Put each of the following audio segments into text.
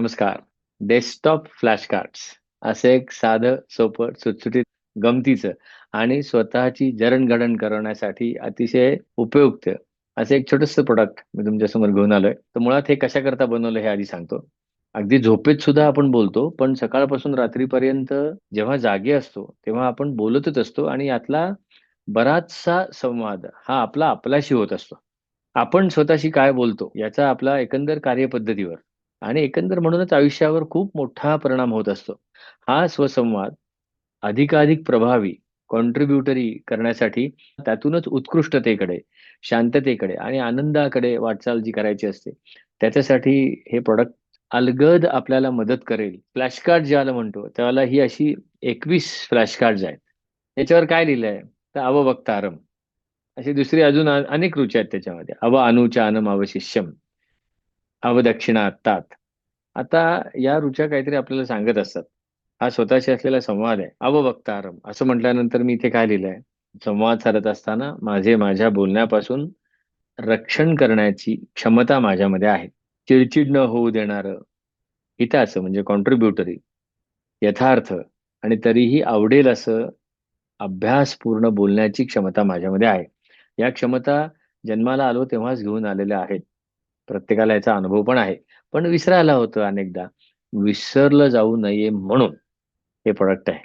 नमस्कार. Desktop flash cards असं एक साधं सोपं सुटसुटीत गमतीचं आणि स्वतःची जरणघडण करण्यासाठी अतिशय उपयुक्त असं एक छोटस प्रोडक्ट मी तुमच्यासमोर घेऊन आलोय. तर मुळात हे कशा करता बनवलं हे आधी सांगतो. अगदी झोपेत सुद्धा आपण बोलतो पण सकाळपासून रात्रीपर्यंत जेव्हा जागे असतो तेव्हा आपण बोलतच असतो आणि यातला बराचसा संवाद हा आपला आपल्याशी होत असतो. आपण स्वतःशी काय बोलतो याचा आपला एकंदर कार्यपद्धतीवर आणि एकंदर म्हणूनच आयुष्यावर खूप मोठा परिणाम होत असतो. हा स्वसंवाद अधिकाधिक प्रभावी कॉन्ट्रीब्युटरी करण्यासाठी त्यातूनच उत्कृष्टतेकडे शांततेकडे आणि आनंदाकडे वाटचाल जी करायची असते त्याच्यासाठी हे प्रॉडक्ट अलगद आपल्याला मदत करेल. फ्लॅश कार्ड ज्याला म्हणतो त्याला ही अशी एकवीस फ्लॅश कार्ड आहेत. याच्यावर काय लिहिलंय? तर अवभक्तारम अशी दुसरी अजून अनेक रुची आहेत त्याच्यामध्ये. अव अनुचानम अवशिष्यम. अवदक्षिणा तात. आता या रुच्या काहीतरी आपल्याला सांगत असतात. हा स्वतःशी असलेला संवाद आहे. अवभक्तारम असं म्हटल्यानंतर मी इथे काय लिहिलंय? संवाद साधत असताना माझे माझ्या बोलण्यापासून रक्षण करण्याची क्षमता माझ्यामध्ये आहे. चिडचिड न होऊ देणार. हिताचं म्हणजे कॉन्ट्रीब्युटरी यथार्थ. आणि तरीही आवडेल असं अभ्यासपूर्ण बोलण्याची क्षमता माझ्यामध्ये आहे. या क्षमता जन्माला आलो तेव्हाच घेऊन आलेल्या आहेत. प्रत्येकाला याचा अनुभव पण आहे. पण विसरायला होतं अनेकदा. विसरलं जाऊ नये म्हणून हे प्रोडक्ट आहे.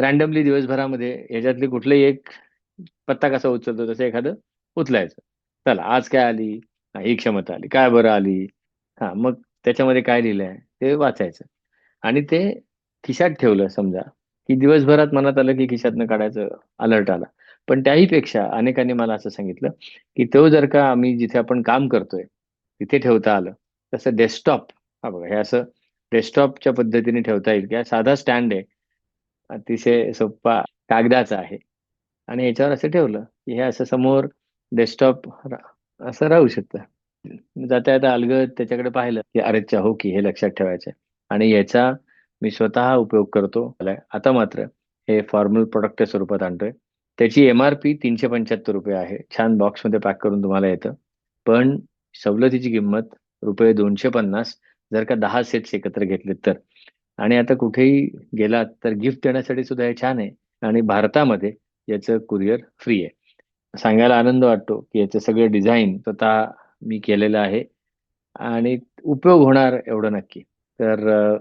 रॅन्डमली दिवसभरामध्ये याच्यातली कुठलंही एक पत्ता कसा उचलतो तसं एखादं उचलायचं. चला आज काय आली? ही क्षमता आली. काय बरं आली? हा मग त्याच्यामध्ये काय लिहिलंय? ते वाचायचं. आणि ते खिशात ठेवलं समजा. की दिवसभरात मनात आलं की खिशातनं काढायचं अलर्ट आला. पण त्याही पेक्षा अनेकांनी मला असं सांगितलं की तो जर का आम्ही जिथे आपण काम करतोय तिथे ठेवता आलं. तसं डेस्कटॉप हा बघा हे असं डेस्कटॉपच्या पद्धतीने ठेवता येईल. किंवा साधा स्टँड आहे. अतिशय सोप्पा कागदाचा आहे. आणि ह्याच्यावर असं ठेवलं की हे असं समोर डेस्कटॉप असं राहू शकतं. जाता येता अलगद त्याच्याकडे पाहिलं की अरेच्छा हो की हे लक्षात ठेवायचं आणि याचा मी स्वतः उपयोग करतो. आता मात्र हे फॉर्मल प्रोडक्टच्या स्वरूपात आणतोय. त्याची एम आर पी तीनशे पंच्याहत्तर रुपये आहे. छान बॉक्समध्ये पॅक करून तुम्हाला येतं. पण सवलतीची किंमत रुपये दोनशे पन्नास जर का दहा सेट्स एकत्र घेतलेत तर. आणि आता कुठेही गेलात तर गिफ्ट देण्यासाठी सुद्धा हे छान आहे. आणि भारतामध्ये याचं कुरिअर फ्री आहे. सांगायला आनंद वाटतो की याचं सगळं डिझाईन स्वतः मी केलेलं आहे. आणि उपयोग होणार एवढं नक्की. तर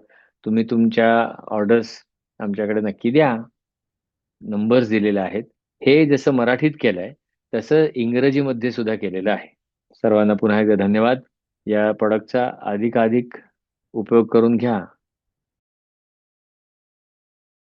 तुम्ही तुमच्या ऑर्डर्स आमच्याकडे नक्की द्या. नंबर्स दिलेले आहेत. हे जसं मराठीत केलंय तसं इंग्रजीमध्ये सुद्धा केलेलं आहे. सर्वांना पुन्हा एकदा धन्यवाद. या प्रॉडक्टचा अधिकाधिक उपयोग करून घ्या.